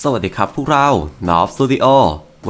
สวัสดีครับพวกเรา North Studio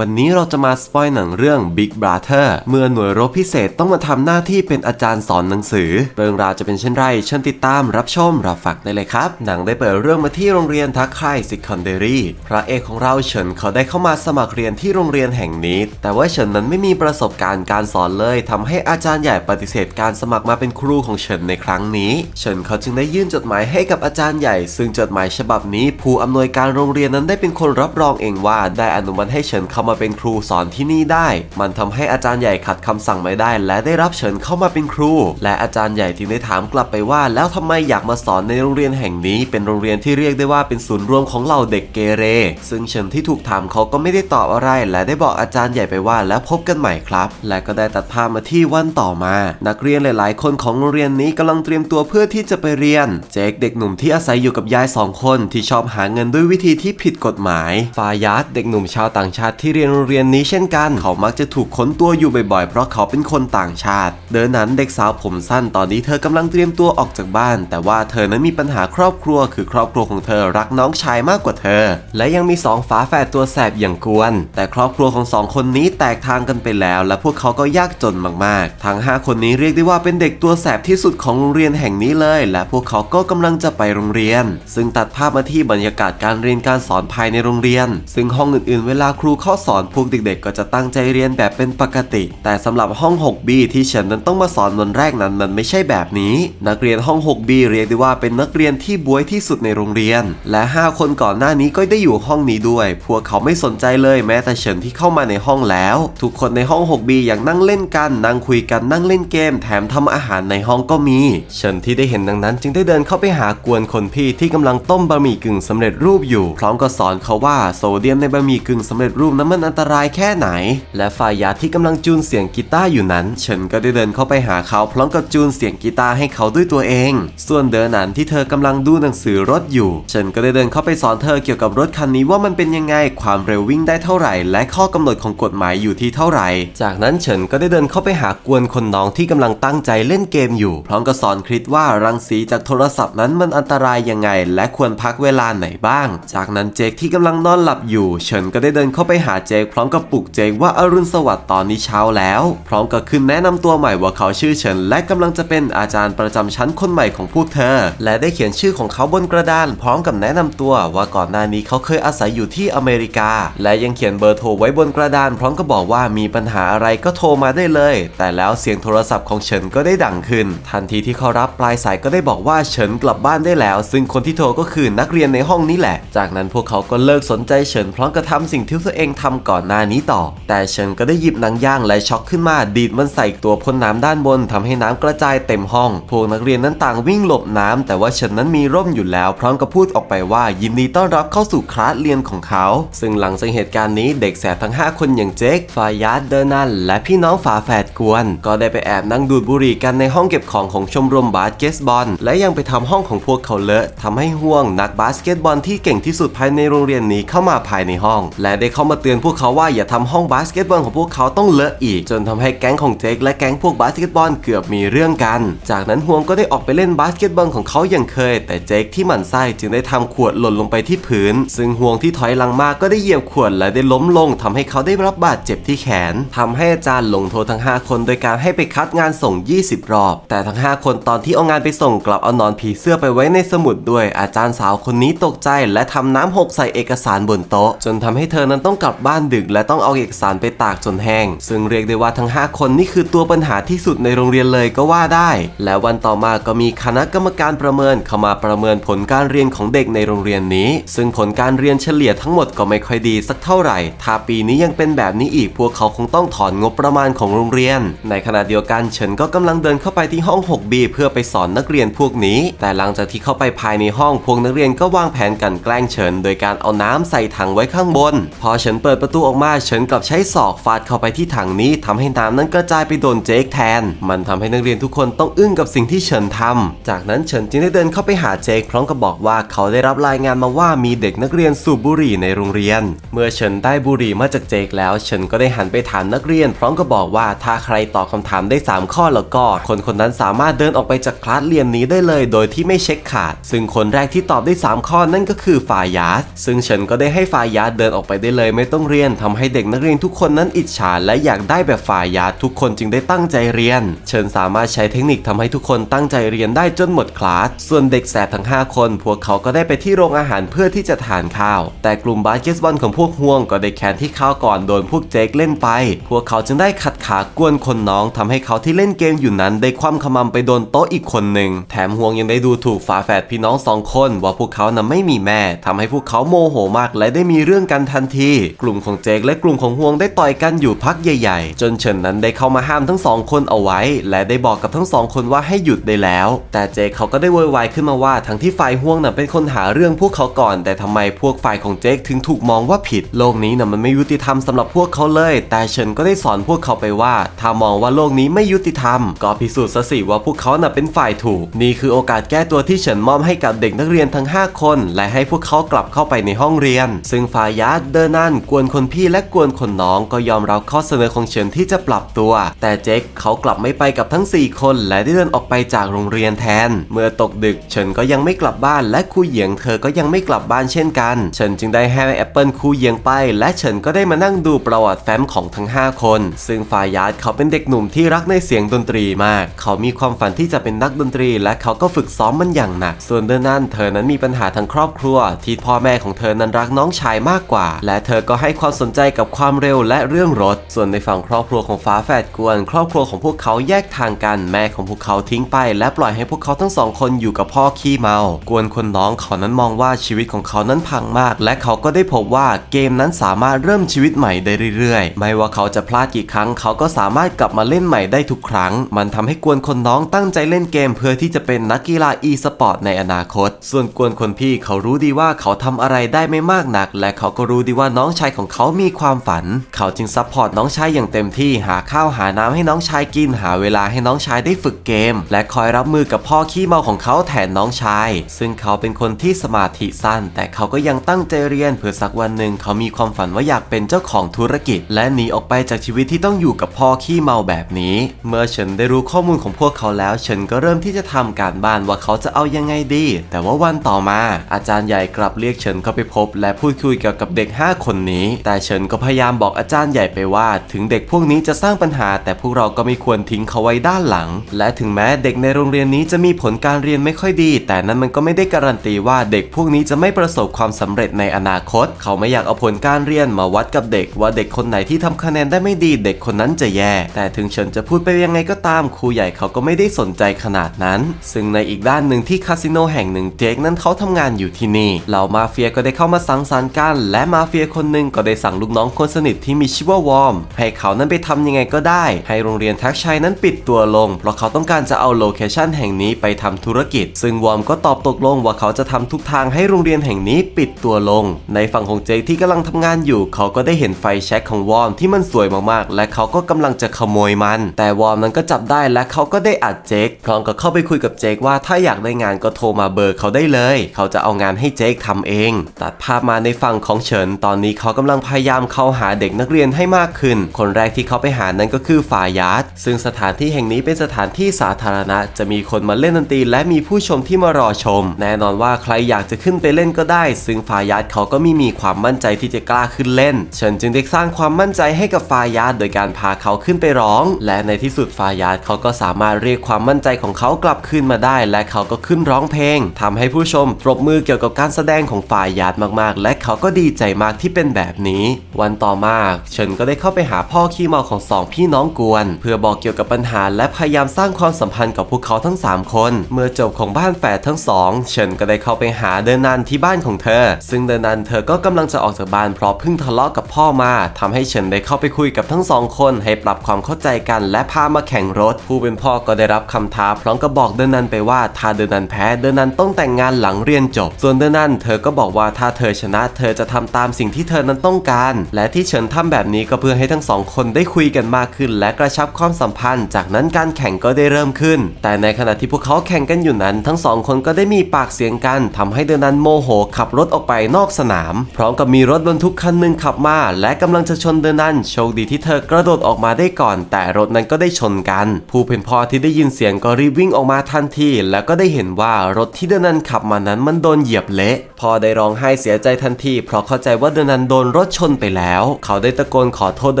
วันนี้เราจะมาสปอยหนังเรื่อง Big Brother เมื่อหน่วยรบพิเศษต้องมาทำหน้าที่เป็นอาจารย์สอนหนังสือ เรื่องราวจะเป็นเช่นไรเชิญติดตามรับชมรับฟังได้เลยครับ หนังได้เปิดเรื่องมาที่โรงเรียนทักไคซิคอนเดรีพระเอกของเราเฉินเขาได้เข้ามาสมัครเรียนที่โรงเรียนแห่งนี้ แต่ว่าเฉินนั้นไม่มีประสบการณ์การสอนเลยทำให้อาจารย์ใหญ่ปฏิเสธการสมัครมาเป็นครูของเฉินในครั้งนี้ เฉินเขาจึงได้ยื่นจดหมายให้กับอาจารย์ใหญ่ ซึ่งจดหมายฉบับนี้ ผู้อำนวยการโรงเรียนนั้นได้เป็นคนรับรองเองว่าได้อนุมัติให้เฉินเข้ามาเป็นครูสอนที่นี่ได้ มันทำให้อาจารย์ใหญ่ขัดคำสั่งไม่ได้ และได้รับเฉินเข้ามาเป็นครู และอาจารย์ใหญ่จึงได้ถามกลับไปว่า แล้วทำไมอยากมาสอนในโรงเรียนแห่งนี้ เป็นโรงเรียนที่เรียกได้ว่าเป็นศูนย์รวมของเหล่าเด็กเกเร ซึ่งเฉินที่ถูกถามเขาก็ไม่ได้ตอบอะไร และได้บอกอาจารย์ใหญ่ไปว่า แล้วพบกันใหม่ครับ และก็ได้ตัดภาพมาที่วันต่อมา นักเรียนหลาย ๆ คนของโรงเรียนนี้กำลังเตรียมตัวเพื่อที่จะไปเรียน เจคเด็กหนุ่มที่อาศัยอยู่กับยายสองคนที่ชอบหาเงินด้วยวิธีที่ผิดกฎหมาย ฟายาดเด็กหนุ่มชาวต่างชาติที่เรียนโรงเรียนนี้เช่นกัน เขามักจะถูกค้นตัวอยู่บ่อยๆ เพราะเขาเป็นคนต่างชาติ เดินนั้นเด็กสาวผมสั้นตอนนี้เธอกำลังเตรียมตัวออกจากบ้าน แต่ว่าเธอนั้นมีปัญหาครอบครัว คือครอบครัวของเธอรักน้องชายมากกว่าเธอ และยังมีสองฝาแฝดตัวแสบอย่างกวน แต่ครอบครัวของสองคนนี้แตกทางกันไปแล้ว และพวกเขาก็ยากจนมากๆ ทั้ง 5 คนนี้เรียกได้ว่าเป็นเด็กตัวแสบที่สุดของโรงเรียนแห่งนี้เลย และพวกเขาก็กำลังจะไปโรงเรียน ซึ่งตัดภาพมาที่บรรยากาศการเรียนการสอนภายในโรงเรียน ซึ่งห้องอื่นๆ เวลาครูเข้าสอนพวกเด็กๆ ก็จะตั้งใจเรียนแบบเป็นปกติ แต่สำหรับห้อง 6B ที่เฉินนั้นต้องมาสอนวันแรกนั้นมันไม่ใช่แบบนี้ นักเรียนห้อง 6B เรียกได้ว่าเป็นนักเรียนที่บวยที่สุดในโรงเรียน และ 5 คนก่อนหน้านี้ก็ได้อยู่ห้องนี้ด้วย พวกเขาไม่สนใจเลยแม้แต่เฉินที่เข้ามาในห้องแล้ว ทุกคนในห้อง 6B อย่างนั่งเล่นกันนั่งคุยกันนั่งเล่นเกม แถมทำอาหารในห้องก็มีเฉินที่ได้เห็นดังนั้น จึงได้เดินเข้าไปหากวนคนพี่ที่กำลังต้มบะหมี่กึ่งสำเร็จรูปอยู่ พร้อมกับสอนเขาว่าโซเดียมในบะหมี่กึ่งสำเร็จรูปนั้นมันอันตรายแค่ไหน และฝ่ายยาที่กำลังจูนเสียงกีตาร์อยู่นั้นเฉินก็ได้เดินเข้าไปหาเขาพร้อมกับจูนเสียงกีตาร์ให้เขาด้วยตัวเอง ส่วนเดินนันที่เธอกำลังดูหนังสือรถอยู่เฉินก็ได้เดินเข้าไปสอนเธอเกี่ยวกับรถคันนี้ว่ามันเป็นยังไง ความเร็ววิ่งได้เท่าไหร่ และข้อกำหนดของกฎหมายอยู่ที่เท่าไหร่ จากนั้นเฉินก็ได้เดินเข้าไปหากวนคนน้องที่กำลังตั้งใจเล่นเกมอยู่ พร้อมกับสอนคริสว่ารังสีจากโทรศัพท์นั้นมันอันตรายยังไง และควรพักเวลาไหนบ้าง จากนั้นเจคที่กำลังนอนหลับอยู่เฉินก็ได้เดินเข้าไปหาเจคพร้อมกับปลุกเจคว่าอรุณสวัสดิ์ตอนนี้เช้าแล้ว พร้อมกับขึ้นแนะนำตัวใหม่ว่าเขาชื่อเฉินและกำลังจะเป็นอาจารย์ประจำชั้นคนใหม่ของพวกเธอ และได้เขียนชื่อของเขาบนกระดาน พร้อมกับแนะนำตัวว่าก่อนหน้านี้เขาเคยอาศัยอยู่ที่อเมริกา และยังเขียนเบอร์โทรไว้บนกระดาน พร้อมกับบอกว่ามีปัญหาอะไรก็โทรมาได้เลย แต่แล้วเสียงโทรศัพท์ของเฉินก็ได้ดังขึ้น ทันทีที่เขารับปลายสายก็ได้บอกว่าเฉินกลับบ้านได้แล้ว ซึ่งคนที่โทรก็คือนักเรียนในห้องนี้แหละ จากนั้นพวกเขาก็เลิกสนใจเฉินพร้อมกับทำสิ่งที่ตัวเองททำก่อนหน้านี้ต่อ แต่เฉินก็ได้หยิบหนังย่างและช็อกขึ้นมาดีดมันใส่ตัวพ่นน้ำด้านบนทำให้น้ำกระจายเต็มห้อง พวกนักเรียนนั้นต่างวิ่งหลบน้ำแต่ว่าเฉินนั้นมีร่มอยู่แล้ว พร้อมกับพูดออกไปว่ายินดีต้อนรับเข้าสู่คลาสเรียนของเขา ซึ่งหลังจากเหตุการณ์นี้เด็กแสบทั้ง 5 คนอย่างเจคฟายาดเดอร์นันและพี่น้องฝาแฝดกวน ก็ได้ไปแอบนั่งดูดบุหรี่กันในห้องเก็บของของชมรมบาสเกตบอล และยังไปทำห้องของพวกเขาเลอะทำให้ห่วงนักบาสเกตบอลที่เก่งที่สุดภายในโรงเรียนนี้เข้ามาภายในห้อง และได้เข้ามาเตือนอนพวกเขาว่าอย่าทำห้องบาสเกตบอลของพวกเขาต้องเลอะอีก จนทำให้แก๊งของเจคและแก๊งพวกบาสเกตบอลเกือบมีเรื่องกัน จากนั้นห่วงก็ได้ออกไปเล่นบาสเกตบอลของเขาอย่างเคย แต่เจคที่หมั่นไส้จึงได้ทำขวดหล่นลงไปที่พื้น ซึ่งห่วงที่ถอยหลังมากก็ได้เหยียบขวดและได้ล้มลงทำให้เขาได้รับบาดเจ็บที่แขนทำให้อาจารย์ลงโทษทั้ง 5 คนโดยการให้ไปคัดงานส่ง 20 รอบ แต่ทั้ง 5 คนตอนที่เอางานไปส่งกลับเอานอนผีเสื้อไปไว้ในสมุดด้วยอาจารย์สาวคนนี้ตกใจ และทำน้ำหกใส่เอกสารบนโต๊ะ จนทำให้เธอนั้นต้องกลับบ้านดึก และต้องเอาเอกสารไปตากจนแห้ง ซึ่งเรียกได้ว่าทั้ง 5 คนนี่คือตัวปัญหาที่สุดในโรงเรียนเลยก็ว่าได้ และวันต่อมาก็มีคณะกรรมการประเมินเข้ามาประเมินผลการเรียนของเด็กในโรงเรียนนี้ ซึ่งผลการเรียนเฉลี่ยทั้งหมดก็ไม่ค่อยดีสักเท่าไหร่ ถ้าปีนี้ยังเป็นแบบนี้อีกพวกเขาคงต้องถอนงบประมาณของโรงเรียน ในขณะเดียวกันเฉินก็กำลังเดินเข้าไปที่ห้อง 6B เพื่อไปสอนนักเรียนพวกนี้ แต่หลังจากที่เข้าไปภายในห้องพวกนักเรียนก็วางแผนกันแกล้งเฉิน โดยการเอาน้ำใส่ถังไว้ข้างบน พอเฉินเปิดประตูออกมาเฉินกับใช้ศอกฟาดเข้าไปที่ถังนี้ทำให้น้ำนั้นกระจายไปโดนเจคแทน มันทำให้นักเรียนทุกคนต้องอึ้งกับสิ่งที่เฉินทำจากนั้นเฉินจึงได้เดินเข้าไปหาเจคพร้อมกับบอกว่าเขาได้รับรายงานมาว่ามีเด็กนักเรียนสูบบุหรี่ในโรงเรียน เมื่อเฉินได้บุหรี่มาจากเจคแล้วเฉินก็ได้หันไปถามนักเรียน พร้อมกับบอกว่าถ้าใครตอบคำถามได้ 3 ข้อแล้วก็ คนคนนั้นสามารถเดินออกไปจากคลาสเรียนนี้ได้เลย โดยที่ไม่เช็คขาด ซึ่งคนแรกที่ตอบได้ 3 ข้อนั่นก็คือฝ่ายยาสซึ่งเฉินก็ได้ให้ฝ่ายยาสเดินออกไปได้เลยไม่ต้องเรียนทำให้เด็กนักเรียนทุกคนนั้นอิจฉาและอยากได้แบบฝ่ายยาทุกคนจึงได้ตั้งใจเรียนเฉินสามารถใช้เทคนิคทำให้ทุกคนตั้งใจเรียนได้จนหมดคลาส ส่วนเด็กแสบทั้ง 5 คน พวกเขาก็ได้ไปที่โรงอาหารเพื่อที่จะทานข้าว แต่กลุ่มบาสเกตบอลของพวกห่วงก็ได้แคนที่ข้าวก่อนโดนพวกเจคเล่นไป พวกเขาจึงได้ขัดขากวนคนน้องทำให้เขาที่เล่นเกมอยู่นั้น ได้คว่ำขมำไปโดนโต๊ะอีกคนหนึ่งแถมห่วงยังได้ดูถูกฝาแฝดพี่น้องสองคน ว่าพวกเขานั้นไม่มีแม่ทำให้พวกเขาโมโหมากและได้มีเรื่องกันทันทีกลุ่มุ่มของเจคและกลุ่มของห่วงได้ต่อยกันอยู่พักใหญ่ ๆ จนเฉินนั้นได้เข้ามาห้ามทั้งสองคนเอาไว้ และได้บอกกับทั้งสองคนว่าให้หยุดได้แล้ว แต่เจคเขาก็ได้โวยวายขึ้นมาว่าทั้งที่ฝ่ายห่วงน่ะเป็นคนหาเรื่องพวกเขาก่อน แต่ทำไมพวกฝ่ายของเจคถึงถูกมองว่าผิด โลกนี้น่ะมันไม่ยุติธรรมสำหรับพวกเขาเลย แต่เฉินก็ได้สอนพวกเขาไปว่า ถ้ามองว่าโลกนี้ไม่ยุติธรรม ก็พิสูจน์ซะสิว่าพวกเขาน่ะเป็นฝ่ายถูก นี่คือโอกาสแก้ตัวที่เฉินมอบให้กับเด็กนักเรียนทั้ง 5 คน และให้พวกเขากลับเข้าไปในห้องเรียน ซึ่งฝ่ายยัดเดินนั่นกวนคนพี่และกวนคนน้องก็ยอมรับข้อเสนอของเฉินที่จะปรับตัว แต่เจคเขากลับไม่ไปกับทั้ง 4 คน และได้เดินออกไปจากโรงเรียนแทน เมื่อตกดึกเฉินก็ยังไม่กลับบ้านและครูเหยียงเธอก็ยังไม่กลับบ้านเช่นกันเฉินจึงได้ให้แอปเปิลครูเหยียงไป และเฉินก็ได้มานั่งดูประวัติแฟ้มของทั้ง 5 คน ซึ่งฝ่ายยัดเขาเป็นเด็กหนุ่มที่รักในเสียงดนตรีมาก เขามีความฝันที่จะเป็นนักดนตรี และเขาก็ฝึกซ้อมมันอย่างหนัก ส่วนเดินนั่นเธอนั้นมีปัญหาทางครอบครัว ที่พ่อแม่ของเธอนั้นรักน้องชายมากกว่า และเธอก็ให้ความสนใจกับความเร็วและเรื่องรถ ส่วนในฝั่งครอบครัวของฟ้าแฝดกวน ครอบครัวของพวกเขาแยกทางกัน แม่ของพวกเขาทิ้งไป และปล่อยให้พวกเขาทั้งสองคนอยู่กับพ่อขี้เมา กวนคนน้องเขานั้นมองว่าชีวิตของเขานั้นพังมาก และเขาก็ได้พบว่าเกมนั้นสามารถเริ่มชีวิตใหม่ได้เรื่อยๆ ไม่ว่าเขาจะพลาดกี่ครั้ง เขาก็สามารถกลับมาเล่นใหม่ได้ทุกครั้ง มันทำให้กวนคนน้องตั้งใจเล่นเกมเพื่อที่จะเป็นนักกีฬาอีสปอร์ตในอนาคต ส่วนกวนคนพี่เขารู้ดีว่าเขาทำอะไรได้ไม่มากนัก และเขาก็รู้ดีว่าน้องชายของเขามีความฝัน เขาจึงซัพพอร์ตน้องชายอย่างเต็มที่หาข้าวหาน้ำให้น้องชายกินหาเวลาให้น้องชายได้ฝึกเกม และคอยรับมือกับพ่อขี้เมาของเขาแทนน้องชาย ซึ่งเขาเป็นคนที่สมาธิสั้น แต่เขาก็ยังตั้งใจเรียนเพื่อสักวันหนึ่งเขามีความฝันว่าอยากเป็นเจ้าของธุรกิจ และหนีออกไปจากชีวิตที่ต้องอยู่กับพ่อขี้เมาแบบนี้ เมื่อเฉินได้รู้ข้อมูลของพวกเขาแล้วเฉินก็เริ่มที่จะทำการบ้านว่าเขาจะเอายังไงดี แต่ว่าวันต่อมา อาจารย์ใหญ่กลับเรียกเฉินเข้าไปพบ และพูดคุยเกี่ยวกับเด็ก 5 คนนี้แต่เฉินก็พยายามบอกอาจารย์ใหญ่ไปว่า ถึงเด็กพวกนี้จะสร้างปัญหา แต่พวกเราก็ไม่ควรทิ้งเขาไว้ด้านหลัง และถึงแม้เด็กในโรงเรียนนี้จะมีผลการเรียนไม่ค่อยดี แต่นั้นมันก็ไม่ได้การันตีว่าเด็กพวกนี้จะไม่ประสบความสำเร็จในอนาคต เขาไม่อยากเอาผลการเรียนมาวัดกับเด็ก ว่าเด็กคนไหนที่ทำคะแนนได้ไม่ดี เด็กคนนั้นจะแย่ แต่ถึงเฉินจะพูดไปยังไงก็ตามครูใหญ่เขาก็ไม่ได้สนใจขนาดนั้น ซึ่งในอีกด้านหนึ่งที่คาสิโนแห่งหนึ่งเจคนั้นเขาทำงานอยู่ที่นี่เหล่ามาเฟียก็ได้เข้ามาสังสรรค์กัน และมาเฟียคนหนึ่งก็ได้สั่งลูกน้องคนสนิทที่มีชื่อว่าวอร์มให้เขานั้นไปทำยังไงก็ได้ ให้โรงเรียนทักชัยนั้นปิดตัวลง เพราะเขาต้องการจะเอาโลเคชันแห่งนี้ไปทำธุรกิจ ซึ่งวอร์มก็ตอบตกลงว่าเขาจะทำทุกทางให้โรงเรียนแห่งนี้ปิดตัวลง ในฝั่งของเจคที่กำลังทำงานอยู่ เขาก็ได้เห็นไฟแช็กของวอร์มที่มันสวยมากๆ และเขาก็กำลังจะขโมยมัน แต่วอร์มนั้นก็จับได้และเขาก็ได้อัดเจคพร้อมกับเข้าไปคุยกับเจคว่าถ้าอยากได้งานก็โทรมาเบอร์เขาได้เลย เขาจะเอางานให้เจคทำเอง ตัดภาพมาในฝั่งของเฉินตอนนี้เขากำลังพยายามเข้าหาเด็กนักเรียนให้มากขึ้น คนแรกที่เขาไปหานั้นก็คือฝายยัดซึ่งสถานที่แห่งนี้เป็นสถานที่สาธารณะ จะมีคนมาเล่นดนตรีและมีผู้ชมที่มารอชม แน่นอนว่าใครอยากจะขึ้นไปเล่นก็ได้ ซึ่งฝายยัดเขาก็ไม่มีความมั่นใจที่จะกล้าขึ้นเล่นเฉินจึงได้สร้างความมั่นใจให้กับฝายยัดโดยการพาเขาขึ้นไปร้อง และในที่สุดฝายยัดเขาก็สามารถเรียกความมั่นใจของเขากลับคืนมาได้ และเขาก็ขึ้นร้องเพลงทำให้ผู้ชมปรบมือเกี่ยวกับการแสดงของฝายยัดมากๆ และเขาก็ดีใจมากที่เป็นแบบนี้ วันต่อมาเฉินก็ได้เข้าไปหาพ่อขี้เมาของสองพี่น้องกวน เพื่อบอกเกี่ยวกับปัญหาและพยายามสร้างความสัมพันธ์กับพวกเขาทั้ง 3 คน เมื่อจบของบ้านแฝดทั้งสองเฉินก็ได้เข้าไปหาเดินนันที่บ้านของเธอ ซึ่งเดินนันเธอก็กำลังจะออกจากบ้านเพราะเพิ่งทะเลาะกับพ่อมาทำให้เฉินได้เข้าไปคุยกับทั้งสองคนให้ปรับความเข้าใจกันและพามาแข่งรถ ผู้เป็นพ่อก็ได้รับคำท้าพร้อมกับบอกเดินนันไปว่าถ้าเดินนันแพ้เดินนันต้องแต่งงานหลังเรียนจบ ส่วนเดินนันเธอก็บอกว่าถ้าเธอชนะเธอจะทำตามสิ่งที่เธอนั้นต้องการ และที่เฉินทำแบบแบบนี้ก็เพื่อให้ทั้งสองคนได้คุยกันมากขึ้น และกระชับความสัมพันธ์ จากนั้นการแข่งก็ได้เริ่มขึ้น แต่ในขณะที่พวกเขาแข่งกันอยู่นั้น ทั้งสองคนก็ได้มีปากเสียงกันทำให้เดนันโมโหขับรถออกไปนอกสนาม พร้อมกับมีรถบรรทุกคันหนึ่งขับมา และกำลังจะชนเดนันโชคดีที่เธอกระโดดออกมาได้ก่อน แต่รถนั้นก็ได้ชนกัน ผู้เป็นพ่อที่ได้ยินเสียงก็รีบวิ่งออกมาทันที แล้วก็ได้เห็นว่ารถที่เดนันขับมานั้นมันโดนเหยียบเละพ่อได้ร้องไห้เสียใจทันที เพราะเข้าใจว่าเดนันโดนรถชนไปแล้ว เขาได้ตะโกนขอโทษเด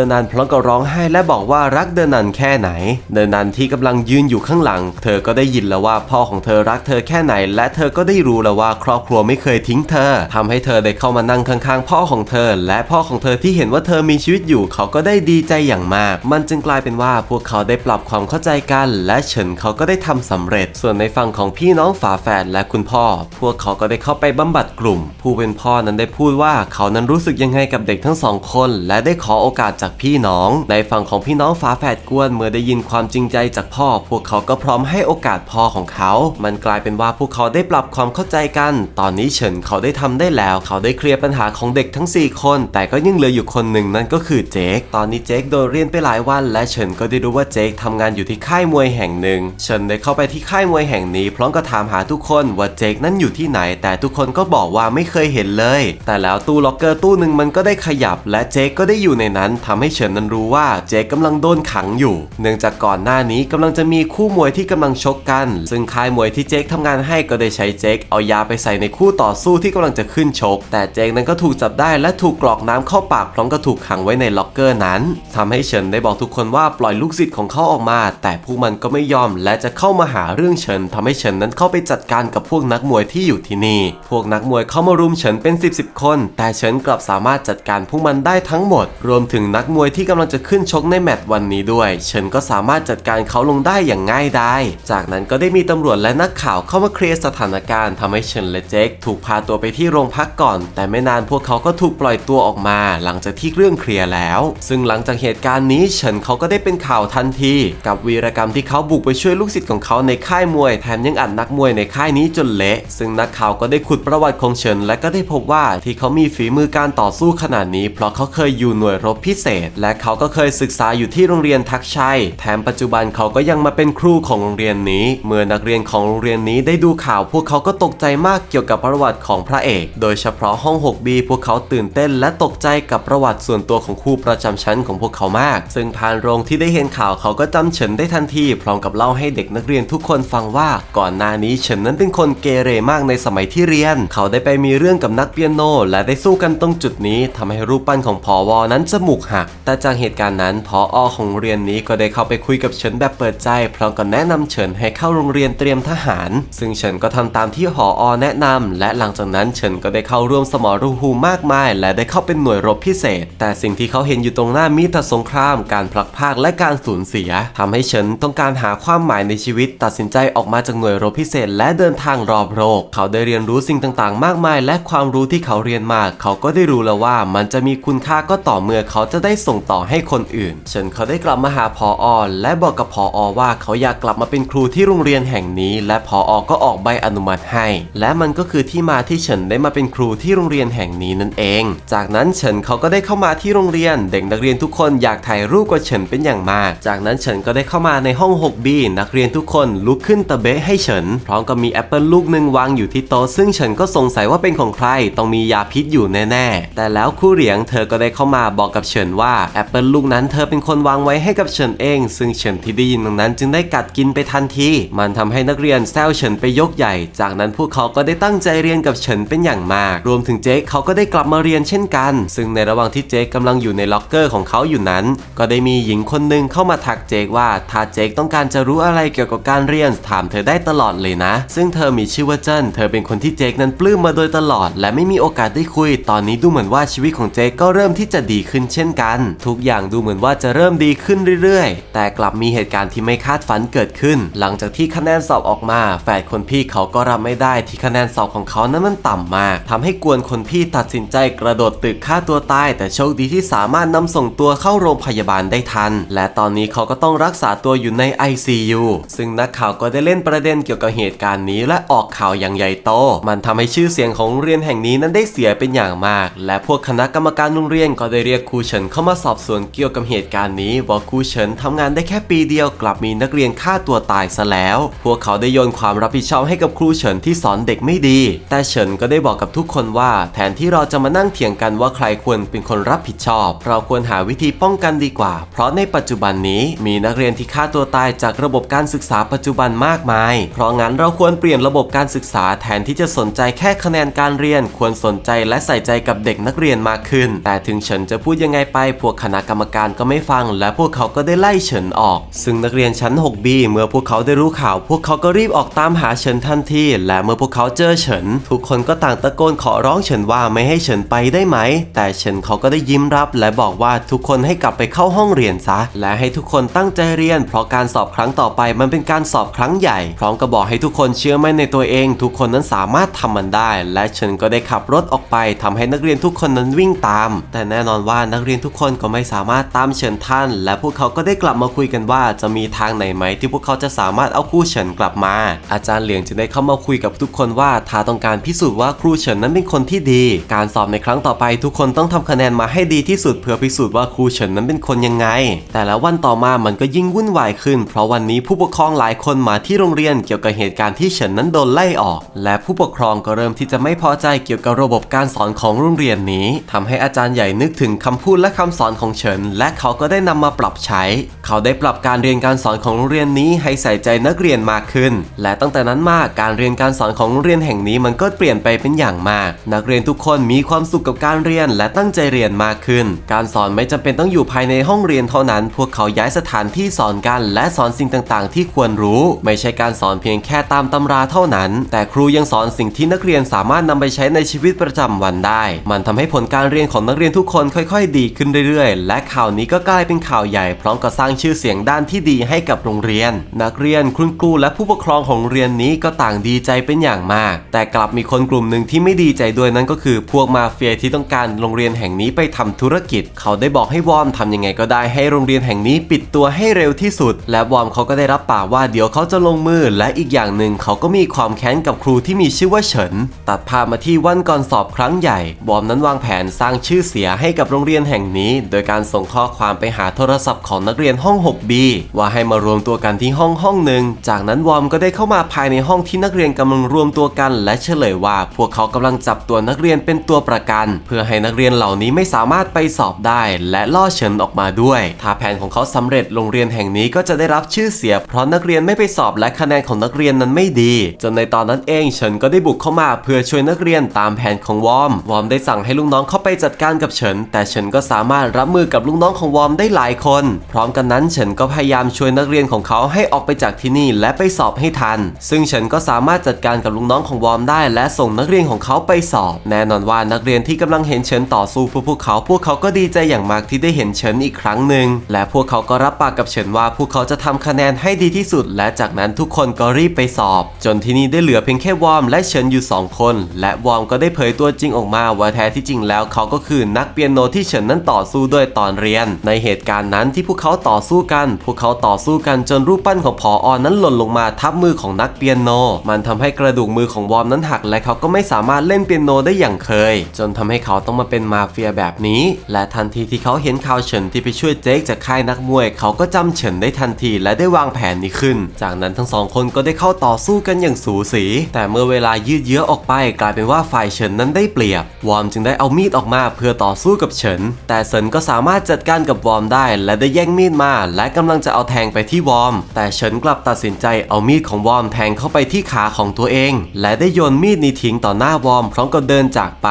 นันพร้อมกับร้องไห้และบอกว่ารักเดนันแค่ไหน เดนันที่กำลังยืนอยู่ข้างหลัง เธอก็ได้ยินแล้วว่าพ่อของเธอรักเธอแค่ไหน และเธอก็ได้รู้แล้วว่าครอบครัวไม่เคยทิ้งเธอทำให้เธอได้เข้ามานั่งข้างๆ พ่อของเธอ และพ่อของเธอที่เห็นว่าเธอมีชีวิตอยู่ เขาก็ได้ดีใจอย่างมาก มันจึงกลายเป็นว่าพวกเขาได้ปรับความเข้าใจกัน และเฉินเขาก็ได้ทำสำเร็จ ส่วนในฝั่งของพี่น้องฝาแฝดและคุณพ่อ พวกเขาก็ได้เข้าไปบำบัดกลุ่ม ผู้เป็นพ่อนั้นได้พูดว่าเขานั้นรู้สึกยังไงกับเด็กทั้งสองคน และได้ขอโอกาสจากพี่น้อง ในฝั่งของพี่น้องฝาแฝดกวนเมื่อได้ยินความจริงใจจากพ่อ พวกเขาก็พร้อมให้โอกาสพ่อของเขา มันกลายเป็นว่าพวกเขาได้ปรับความเข้าใจกัน ตอนนี้เฉินเขาได้ทำได้แล้ว เขาได้เคลียร์ปัญหาของเด็กทั้ง 4 คน แต่ก็ยังเหลืออยู่คนหนึ่งนั่นก็คือเจค ตอนนี้เจคโดนเรียนไปหลายวัน และเฉินก็ได้รู้ว่าเจคทำงานอยู่ที่ค่ายมวยแห่งหนึ่ง เฉินได้เข้าไปที่ค่ายมวยแห่งนี้ พร้อมกับถามหาทุกคนว่าเจคนั้นอยู่ที่ไหน แต่ทุกคนก็บอกว่าไม่เคยเห็นเลย แต่แล้วตู้ล็อกเกอร์ตู้หนึ่งมันก็ได้ขยับและเจคก็ได้อยู่ในนั้นทำให้เฉินนั้นรู้ว่าเจคกำลังโดนขังอยู่ เนื่องจากก่อนหน้านี้กำลังจะมีคู่มวยที่กำลังชกกัน ซึ่งค่ายมวยที่เจคทำงานให้ก็ได้ใช้เจคเอายาไปใส่ในคู่ต่อสู้ที่กำลังจะขึ้นชก แต่เจคนั้นก็ถูกจับได้และถูกกรอกน้ำเข้าปากพร้อมกับถูกขังไว้ในล็อกเกอร์นั้นทำให้เฉินได้บอกทุกคนว่าปล่อยลูกศิษย์ของเขาออกมา แต่พวกมันก็ไม่ยอมและจะเข้ามาหาเรื่องเฉินทำให้เฉินนั้นเข้าไปจัดการกับพวกนักมวยที่อยู่ที่นี่ พวกนักมวยเข้ามารุมเฉินเป็น 10บสคน แต่เฉินกลับสามารถจัดการพวกมันได้ทั้งหมด รวมถึงนักมวยที่กำลังจะขึ้นชกในแมตช์วันนี้ด้วย เฉินก็สามารถจัดการเขาลงได้อย่างง่ายดายจากนั้นก็ได้มีตำรวจและนักข่าวเข้ามาเคลียร์สถานการณ์ทำให้เฉินและเจคถูกพาตัวไปที่โรงพักก่อน แต่ไม่นานพวกเขาก็ถูกปล่อยตัวออกมา หลังจากที่เรื่องเคลียร์แล้ว ซึ่งหลังจากเหตุการณ์นี้เฉินเขาก็ได้เป็นข่าวทันที กับวีรกรรมที่เขาบุกไปช่วยลูกศิษย์ของเขาในค่ายมวยแถมยังอัดนักมวยในค่ายนี้จนเละ ซึ่งนักข่าวก็ได้ขุดประวัติของเฉินและก็ได้พบว่าที่เขามีฝีมือการต่อสู้ขนาดนี้ เพราะเขาเคยอยู่หน่วยรบพิเศษ และเขาก็เคยศึกษาอยู่ที่โรงเรียนทักชัย แถมปัจจุบันเขาก็ยังมาเป็นครูของโรงเรียนนี้ เมื่อนักเรียนของโรงเรียนนี้ได้ดูข่าว พวกเขาก็ตกใจมากเกี่ยวกับประวัติของพระเอก โดยเฉพาะห้อง 6B พวกเขาตื่นเต้น และตกใจกับประวัติส่วนตัวของครูประจำชั้นของพวกเขามาก ซึ่งพานโรงที่ได้เห็นข่าวเขาก็จำเฉินได้ทันที พร้อมกับเล่าให้เด็กนักเรียนทุกคนฟังว่าก่อนหน้านี้เฉินนั้นเป็นคนเกเรมากในสมัยที่เรียน เขาได้ไปมีเรื่องกับนักเปียโน และได้สู้กันตรงจุดนี้ทำให้รูปปั้นของพอวอนั้นจมูกหัก แต่จากเหตุการณ์นั้นพออของโรงเรียนนี้ก็ได้เข้าไปคุยกับเฉินแบบเปิดใจ พร้อมกับแนะนำเฉินให้เข้าโรงเรียนเตรียมทหาร ซึ่งเฉินก็ทำตามที่หออแนะนำและหลังจากนั้นเฉินก็ได้เข้าร่วมสมรภูมิมากมาย และได้เข้าเป็นหน่วยรบพิเศษ แต่สิ่งที่เขาเห็นอยู่ตรงหน้ามีแต่สงคราม การพลักพากและการสูญเสียทำให้เฉินต้องการหาความหมายในชีวิต ตัดสินใจออกมาจากหน่วยรบพิเศษ และเดินทางรอบโลกเขาได้เรียนรู้สิ่งต่างๆ มากมาย และความรู้ที่เขาเรียนมาเขาก็ได้รู้แล้วว่ามันจะมีคุณค่าก็ต่อเมื่อเขาจะได้ส่งต่อให้คนอื่นเฉินเขาได้กลับมาหาพออและบอกกับพออว่าเขาอยากกลับมาเป็นครูที่โรงเรียนแห่งนี้ และพออก็ออกใบอนุมัติให้ และมันก็คือที่มาที่เฉินได้มาเป็นครูที่โรงเรียนแห่งนี้นั่นเอง จากนั้นเฉินเขาก็ได้เข้ามาที่โรงเรียน เด็กนักเรียนทุกคนอยากถ่ายรูปกับเฉินเป็นอย่างมาก จากนั้นเฉินก็ได้เข้ามาในห้อง 6B นักเรียนทุกคนลุกขึ้นตะเบะให้เฉินพร้อมกับมีแอปเปิลลูกหนึ่งวางอยู่ที่โต๊ะซึ่งเฉินก็สงสัยว่าเป็นของใครต้องมียาพิษอยู่แน่ๆแต่แล้วคู่เหรียงเธอก็ได้เข้ามาบอกกับเฉินว่าแอปเปิลลูกนั้นเธอเป็นคนวางไว้ให้กับเฉินเอง ซึ่งเฉินที่ได้ยินตรงนั้นจึงได้กัดกินไปทันที มันทำให้นักเรียนแซวเฉินไปยกใหญ่ จากนั้นพวกเขาก็ได้ตั้งใจเรียนกับเฉินเป็นอย่างมาก รวมถึงเจคเขาก็ได้กลับมาเรียนเช่นกัน ซึ่งในระหว่างที่เจคกำลังอยู่ในล็อกเกอร์ของเขาอยู่นั้น ก็ได้มีหญิงคนหนึ่งเข้ามาทักเจคว่าถ้าเจคต้องการจะรู้อะไรเกี่ยวกับการเรียนถามเธอได้ตลอดเลยนะ ซึ่งเธอมีชื่อว่าเจิ้นเธอเป็นคนที่เจคนั้นปลื้มมาโดยตลอด และไม่มีโอกาสได้คุย ตอนนี้ดูเหมือนว่าชีวิตของเจคก็เริ่มที่จะดีขึ้นเช่นกัน ทุกอย่างดูเหมือนว่าจะเริ่มดีขึ้นเรื่อยๆ แต่กลับมีเหตุการณ์ที่ไม่คาดฝันเกิดขึ้น หลังจากที่คะแนนสอบออกมา แฝดคนพี่เขาก็รับไม่ได้ที่คะแนนสอบของเขานั้นมันต่ำมากทำให้กวนคนพี่ตัดสินใจกระโดดตึกฆ่าตัวตาย แต่โชคดีที่สามารถนำส่งตัวเข้าโรงพยาบาลได้ทัน และตอนนี้เขาก็ต้องรักษาตัวอยู่ใน ICU ซึ่งนักข่าวก็ได้เล่นประเด็นเกี่ยวกับเหตุการณ์นี้และออกข่าวอย่างใหญ่โต มันทำให้ชื่อเสียงของโรงเรียนแห่งนี้นั้นได้เสียเป็นอย่างมาก และพวกคณะกรรมการโรงเรียนก็ได้เรียกครูเฉินเข้ามาสอบสวนเกี่ยวกับเหตุการณ์นี้ว่าครูเฉินทำงานได้แค่ปีเดียวกลับมีนักเรียนฆ่าตัวตายซะแล้ว พวกเขาได้โยนความรับผิดชอบให้กับครูเฉินที่สอนเด็กไม่ดี แต่เฉินก็ได้บอกกับทุกคนว่า แทนที่เราจะมานั่งเถียงกันว่าใครควรเป็นคนรับผิดชอบ เราควรหาวิธีป้องกันดีกว่า เพราะในปัจจุบันนี้มีนักเรียนที่ฆ่าตัวตายจากระบบการศึกษาปัจจุบันมากมาย เพราะงั้นเราควรเปลี่ยนระบบการศึกษาแทนที่จะสนใจแค่คะแนนการเรียน ควรสนใจและใส่ใจกับเด็กนักเรียนมากขึ้น แต่ถึงเฉินจะพูดยังไงไปพวกคณะกรรมการก็ไม่ฟัง และพวกเขาก็ได้ไล่เฉินออก ซึ่งนักเรียนชั้น 6B เมื่อพวกเขาได้รู้ข่าว พวกเขาก็รีบออกตามหาเฉินทันทีและเมื่อพวกเขาเจอเฉิน ทุกคนก็ต่างตะโกนขอร้องเฉินว่าไม่ให้เฉินไปได้ไหม แต่เฉินเขาก็ได้ยิ้มรับ และบอกว่าทุกคนให้กลับไปเข้าห้องเรียนซะ และให้ทุกคนตั้งใจเรียน เพราะการสอบครั้งต่อไปมันเป็นการสอบครั้งใหญ่ พร้อมกับบอกให้ทุกคนเชื่อมั่นในตัวเอง ทุกคนนั้นสามารถทำมันได้ และเฉินก็ได้ขับรถออกไปทำให้นักเรียนทุกคนนั้นวิ่งตาม แต่แน่นอนว่านักเรียนทุกคนก็ไม่สามารถตามเฉินทันและพวกเขาก็ได้กลับมาคุยกันว่าจะมีทางไหนไหมที่พวกเขาจะสามารถเอาครูเฉินกลับมา อาจารย์เหลียงจึงได้เข้ามาคุยกับทุกคนว่าถ้าต้องการพิสูจน์ว่าครูเฉินนั้นเป็นคนที่ดี การสอบในครั้งต่อไปทุกคนต้องทำคะแนนมาให้ดีที่สุดเพื่อพิสูจน์ว่าครูเฉินนั้นเป็นคนยังไง แต่แล้ววันต่อมามันก็ยิ่งวุ่นวายขึ้น เพราะวันนี้ผู้ปกครองหลายคนมาที่โรงเรียนเกี่ยวกับเหตุการณ์ที่เฉินนั้นโดนไล่ออก และผู้ปกครองก็เริ่มที่จะไม่พอใจเกี่ยวกับระบบการสอนของโรงเรียนนี้ทำให้อาจารย์ใหญ่นึกถึงคำพูดและคำสอนของเฉิน และเขาก็ได้นำมาปรับใช้ เขาได้ปรับการเรียนการสอนของโรงเรียนนี้ให้ใส่ใจนักเรียนมากขึ้น และตั้งแต่นั้นมาการเรียนการสอนของโรงเรียนแห่งนี้มันก็เปลี่ยนไปเป็นอย่างมาก นักเรียนทุกคนมีความสุขกับการเรียนและตั้งใจเรียนมากขึ้น การสอนไม่จำเป็นต้องอยู่ภายในห้องเรียนเท่านั้น พวกเขาย้ายสถานที่สอนกัน และสอนสิ่งต่างๆ ที่ควรรู้ ไม่ใช่การสอนเพียงแค่ตามตำราเท่านั้น แต่ครูยังสอนสิ่งที่นักเรียนสามารถนำไปใช้ในชีวิตประจำวันได้ มันทำให้ให้ผลการเรียนของนักเรียนทุกคนค่อยๆ ดีขึ้นเรื่อยๆ และข่าวนี้ก็กลายเป็นข่าวใหญ่พร้อมกับสร้างชื่อเสียงด้านที่ดีให้กับโรงเรียน นักเรียนคุณครูและผู้ปกครองของเรียนนี้ก็ต่างดีใจเป็นอย่างมาก แต่กลับมีคนกลุ่มหนึ่งที่ไม่ดีใจด้วยนั่นก็คือ พวกมาเฟียที่ต้องการโรงเรียนแห่งนี้ไปทำธุรกิจ เขาได้บอกให้วอมทำยังไงก็ได้ให้โรงเรียนแห่งนี้ปิดตัวให้เร็วที่สุด และวอมเขาก็ได้รับปากว่าเดี๋ยวเขาจะลงมือ และอีกอย่างหนึ่งเขาก็มีความแค้นกับครูที่มีชื่อว่าเฉิน ตัดภาพมาที่วันก่อนสอบครั้งใหญ่วอมนั้นวางางแผนสร้างชื่อเสียให้กับโรงเรียนแห่งนี้ โดยการส่งข้อความไปหาโทรศัพท์ของนักเรียนห้อง 6B ว่าให้มารวมตัวกันที่ห้องห้องหนึ่ง จากนั้นวอร์มก็ได้เข้ามาภายในห้องที่นักเรียนกำลังรวมตัวกัน และเฉลยว่า พวกเขากำลังจับตัวนักเรียนเป็นตัวประกัน เพื่อให้นักเรียนเหล่านี้ไม่สามารถไปสอบได้ และล่อเฉินออกมาด้วย ถ้าแผนของเขาสำเร็จโรงเรียนแห่งนี้ก็จะได้รับชื่อเสีย เพราะนักเรียนไม่ไปสอบและคะแนนของนักเรียนนั้นไม่ดี จนในตอนนั้นเองเฉินก็ได้บุกเข้ามาเพื่อช่วยนักเรียนตามแผนของวอร์มวอร์มได้สั่งให้ลูกน้องเข้าไปจัดการกับเฉิน แต่เฉินก็สามารถรับมือกับลูกน้องของวอร์มได้หลายคน พร้อมกันนั้นเฉินก็พยายามช่วยนักเรียนของเขาให้ออกไปจากที่นี่และไปสอบให้ทัน ซึ่งเฉินก็สามารถจัดการกับลูกน้องของวอร์มได้ และส่งนักเรียนของเขาไปสอบ แน่นอนว่านักเรียนที่กำลังเห็นเฉินต่อสู้เพื่อพวกเขาพวกเขาก็ดีใจอย่างมากที่ได้เห็นเฉินอีกครั้งหนึ่งและพวกเขาก็รับปากกับเฉินว่าพวกเขาจะทำคะแนนให้ดีที่สุด และจากนั้นทุกคนก็รีบไปสอบ จนที่นี่ได้เหลือเพียงแค่วอร์มและเฉินอยู่สองคน และวอร์มก็ได้เผยตัวจริงออกมาว่าแท้ที่จริงแล้วเขาก็คือนักเปียโนที่เฉินนั้นต่อสู้ด้วยตอนเรียน ในเหตุการณ์นั้นที่พวกเขาต่อสู้กัน พวกเขาต่อสู้กันจนรูปปั้นของผออนั้นหล่นลงมาทับมือของนักเปียโน มันทำให้กระดูกมือของวอมนั้นหักและเขาก็ไม่สามารถเล่นเปียโนได้อย่างเคย จนทำให้เขาต้องมาเป็นมาเฟียแบบนี้ และทันทีที่เขาเห็นข่าวเฉินที่ไปช่วยเจคจากค่ายนักมวย เขาก็จำเฉินได้ทันทีและได้วางแผนนี้ขึ้น จากนั้นทั้งสองคนก็ได้เข้าต่อสู้กันอย่างสูสี แต่เมื่อเวลายืดเยื้อออกไปกลายเป็นว่าฝ่ายเฉินนั้นได้เปรียบ วอมจึงได้เอามีดออกมาเพื่อต่อสู้กับเฉิน แต่เฉินก็สามารถจัดการกับวอมได้ และได้แย่งมีดมา และกำลังจะเอาแทงไปที่วอม แต่เฉินกลับตัดสินใจเอามีดของวอมแทงเข้าไปที่ขาของตัวเอง และได้โยนมีดนี้ทิ้งต่อหน้าวอมพร้อมกับเดินจากไป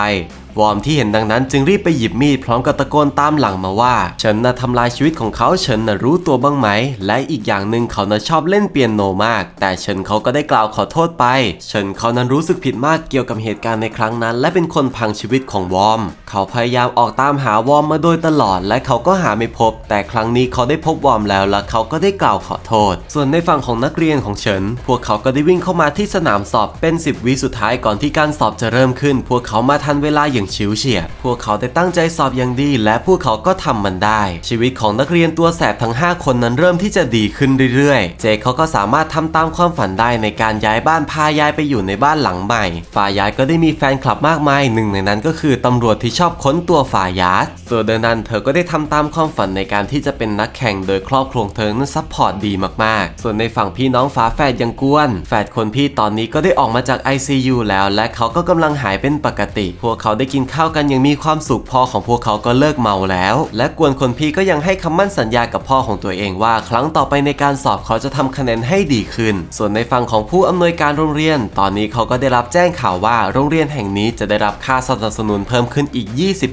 วอร์มที่เห็นดังนั้นจึงรีบไปหยิบมีดพร้อมกับตะโกนตามหลังมาว่าเฉินน่ะทำลายชีวิตของเขาเฉินน่ะรู้ตัวบ้างไหม และอีกอย่างหนึ่งเขาน่ะชอบเล่นเปียโนมาก แต่เฉินเขาก็ได้กล่าวขอโทษไป เฉินเขานั้นรู้สึกผิดมากเกี่ยวกับเหตุการณ์ในครั้งนั้น และเป็นคนพังชีวิตของวอร์ม เขาพยายามออกตามหาวอร์มมาโดยตลอด และเขาก็หาไม่พบ แต่ครั้งนี้เขาได้พบวอร์มแล้วและเขาก็ได้กล่าวขอโทษ ส่วนในฝั่งของนักเรียนของเฉิน พวกเขาก็ได้วิ่งเข้ามาที่สนามสอบเป็น 10วิสุดท้ายก่อนที่การสอบจะเริ่มขึ้น พวกเขามาทันเวลาอย่างอย่างฉิวเฉียด พวกเขาได้ตั้งใจสอบอย่างดี และพวกเขาก็ทำมันได้ ชีวิตของนักเรียนตัวแสบทั้ง 5 คนนั้นเริ่มที่จะดีขึ้นเรื่อยๆ เจคเขาก็สามารถทำตามความฝันได้ในการย้ายบ้านพายายไปอยู่ในบ้านหลังใหม่ ฝ่ายายก็ได้มีแฟนคลับมากมายหนึ่งในนั้นก็คือตำรวจที่ชอบค้นตัวฝ่ายาสส่วนเดอนันเธอก็ได้ทำตามความฝันในการที่จะเป็นนักแข่งโดยครอบครัวของเธอนั้นซัพพอร์ตดีมากๆ ส่วนในฝั่งพี่น้องฝาแฝดยังกวน แฝดคนพี่ตอนนี้ก็ได้ออกมาจาก ICU แล้ว และเขาก็กำลังหายเป็นปกติ พวกเขาได้กินข้าวกันย่างมีความสุขพ่อของพวกเขาก็เลิกเมาแล้ว และกวนคนพี่ก็ยังให้คำมั่นสัญญากับพ่อของตัวเองว่า ครั้งต่อไปในการสอบเขาจะทำคะแนนให้ดีขึ้น ส่วนในฝั่งของผู้อำนวยการโรงเรียน ตอนนี้เขาก็ได้รับแจ้งข่าวว่าโรงเรียนแห่งนี้จะได้รับค่าสนับสนุนเพิ่มขึ้นอีก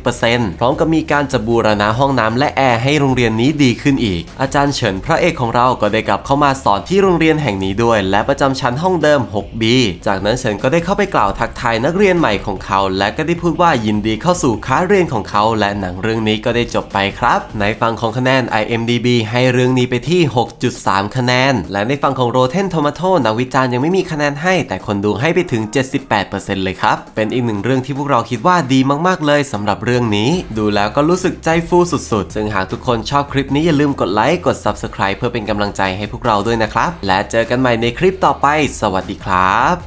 20%พร้อมกับมีการจะบูรณะห้องน้ำและแอร์ให้โรงเรียนนี้ดีขึ้นอีก อาจารย์เฉินพระเอกของเราก็ได้กลับเข้ามาสอนที่โรงเรียนแห่งนี้ด้วย และประจำชั้นห้องเดิม 6B จากนั้นเฉินก็ได้เข้าไปกล่าวทักทายนักเรียนใหม่ของเขา และก็ได้พูดว่ายินดีเข้าสู่ค้าเรียนของเขาและหนังเรื่องนี้ก็ได้จบไปครับ ในฝั่งของคะแนน IMDB ให้เรื่องนี้ไปที่ 6.3 คะแนน และในฝั่งของ Rotten Tomato นักวิจารณ์ยังไม่มีคะแนนให้ แต่คนดูให้ไปถึง 78%เลยครับ เป็นอีกหนึ่งเรื่องที่พวกเราคิดว่าดีมากๆเลยสำหรับเรื่องนี้ ดูแล้วก็รู้สึกใจฟูสุดๆ ซึ่งหากทุกคนชอบคลิปนี้อย่าลืมกดไลค์กด Subscribe เพื่อเป็นกำลังใจให้พวกเราด้วยนะครับ และเจอกันใหม่ในคลิปต่อไป สวัสดีครับ